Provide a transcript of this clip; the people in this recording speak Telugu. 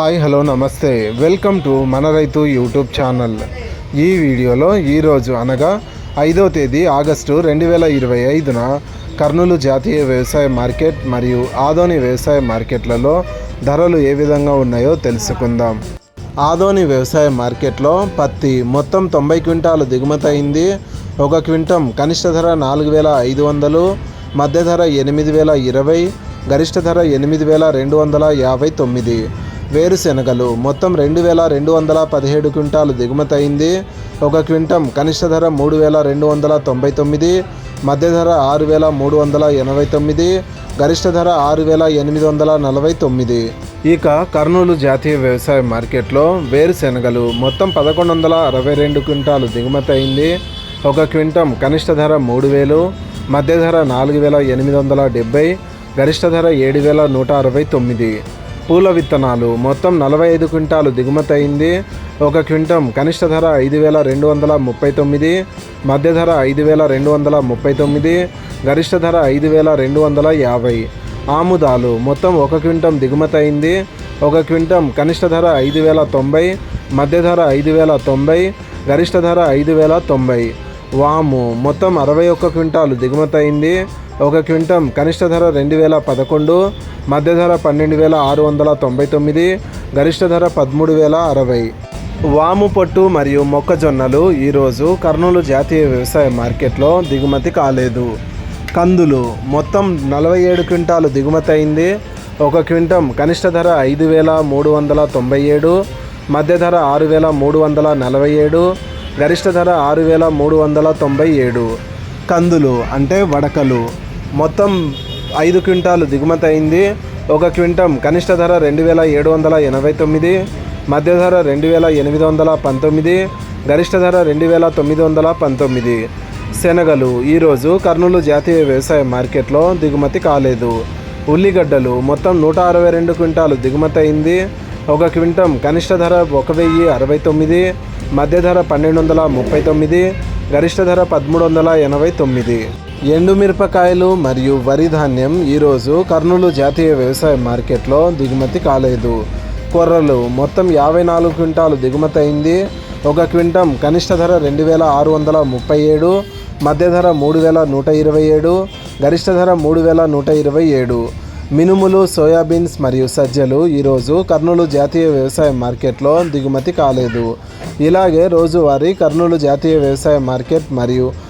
Hi hello namaste. Welcome to మన రైతు యూట్యూబ్ ఛానల్. ఈ వీడియోలో ఈరోజు అనగా ఐదో తేదీ ఆగస్టు రెండు వేల ఇరవై ఐదున కర్నూలు జాతీయ వ్యవసాయ మార్కెట్ మరియు ఆదోని వ్యవసాయ మార్కెట్లలో ధరలు ఏ విధంగా ఉన్నాయో తెలుసుకుందాం. ఆదోని వ్యవసాయ మార్కెట్లో పత్తి మొత్తం తొంభై క్వింటాలు దిగుమతి అయింది. ఒక క్వింటం కనిష్ట ధర నాలుగు వేల ఐదు వందలు మధ్య ధర ఎనిమిది వేల ఇరవై గరిష్ట ధర ఎనిమిది వేల రెండు వందల యాభై తొమ్మిది. వేరుశెనగలు. మొత్తం రెండు వేల రెండు వందల పదిహేడు క్వింటాలు దిగుమతి అయింది. ఒక క్వింటం కనిష్ట ధర మూడు వేల రెండు వందల తొంభై తొమ్మిది మధ్య ధర ఆరు వేల మూడు వందల ఎనభై తొమ్మిది గరిష్ట ధర ఆరు వేల ఎనిమిది వందల నలభై తొమ్మిది. ఇక కర్నూలు జాతీయ వ్యవసాయ మార్కెట్లో వేరుశెనగలు. మొత్తం పదకొండు వందల అరవై రెండు క్వింటాలు దిగుమతి అయింది. ఒక క్వింటం కనిష్ట ధర మూడు వేలు మధ్య ధర నాలుగు వేల ఎనిమిది వందల డెబ్బై గరిష్ట ధర ఏడు వేల నూట అరవై తొమ్మిది. పూల విత్తనాలు. మొత్తం నలభై ఐదు క్వింటాలు దిగుమతి అయింది. ఒక క్వింటం కనిష్ట ధర ఐదు వేల రెండు వందల ముప్పై తొమ్మిది మధ్య ధర ఐదు వేల రెండు వందల ముప్పై తొమ్మిది గరిష్ట ధర ఐదు వేల రెండు వందల యాభై ఆముదాలు. మొత్తం ఒక క్వింటం దిగుమతి అయింది. ఒక క్వింటం కనిష్ట ధర ఐదు వేల తొంభై మధ్య ధర ఐదు వేల తొంభై గరిష్ట ధర ఐదు వేల తొంభై వాము. మొత్తం అరవై ఒక్క క్వింటాలు దిగుమతి అయింది. ఒక క్వింటం కనిష్ట ధర రెండు వేల పదకొండు మధ్య ధర పన్నెండు వేల ఆరు వందల తొంభై తొమ్మిది గరిష్ట ధర పదమూడు వేల అరవై. వాము పొట్టు మరియు మొక్కజొన్నలు ఈరోజు కర్నూలు జాతీయ వ్యవసాయ మార్కెట్లో దిగుమతి కాలేదు. కందులు మొత్తం నలభై ఏడు క్వింటాలు దిగుమతి అయింది. ఒక క్వింటం కనిష్ట ధర ఐదు వేల మూడు వందల తొంభై ఏడు మధ్య ధర ఆరు వేల మూడు వందల నలభై ఏడు గరిష్ట ధర ఆరు వేల మూడు వందల తొంభై ఏడు. కందులు అంటే వడకలు. మొత్తం ఐదు క్వింటాలు దిగుమతి అయింది. ఒక క్వింటం కనిష్ట ధర రెండు వేల ఏడు వందల ఎనభై తొమ్మిది మధ్య ధర రెండు వేల ఎనిమిది వందల పంతొమ్మిది గరిష్ట ధర రెండు వేల తొమ్మిది వందల పంతొమ్మిది. శనగలు ఈరోజు కర్నూలు జాతీయ వ్యవసాయ మార్కెట్లో దిగుమతి కాలేదు. ఉల్లిగడ్డలు మొత్తం నూట అరవై రెండు క్వింటాలు దిగుమతి అయింది. ఒక క్వింటం కనిష్ట ధర ఒక వెయ్యి అరవై తొమ్మిది మధ్య ధర పన్నెండు వందల ముప్పై తొమ్మిది గరిష్ట ధర పదమూడు వందల ఎనభై తొమ్మిది. ఎండుమిరపకాయలు మరియు వరి ధాన్యం ఈరోజు కర్నూలు జాతీయ వ్యవసాయ మార్కెట్లో దిగుమతి కాలేదు. కొర్రలు మొత్తం యాభై నాలుగు క్వింటాలు దిగుమతి అయింది. ఒక క్వింటం కనిష్ట ధర రెండు వేల ఆరు వందల ముప్పై ఏడు మధ్య ధర మూడు వేల నూట ఇరవై ఏడు గరిష్ట ధర మూడు వేల నూట ఇరవై ఏడు. మినుములు సోయాబీన్స్ మరియు సజ్జలు ఈరోజు కర్నూలు జాతీయ వ్యవసాయ మార్కెట్లో దిగుమతి కాలేదు. ఇలాగే రోజువారీ కర్నూలు జాతీయ వ్యవసాయ మార్కెట్ మరియు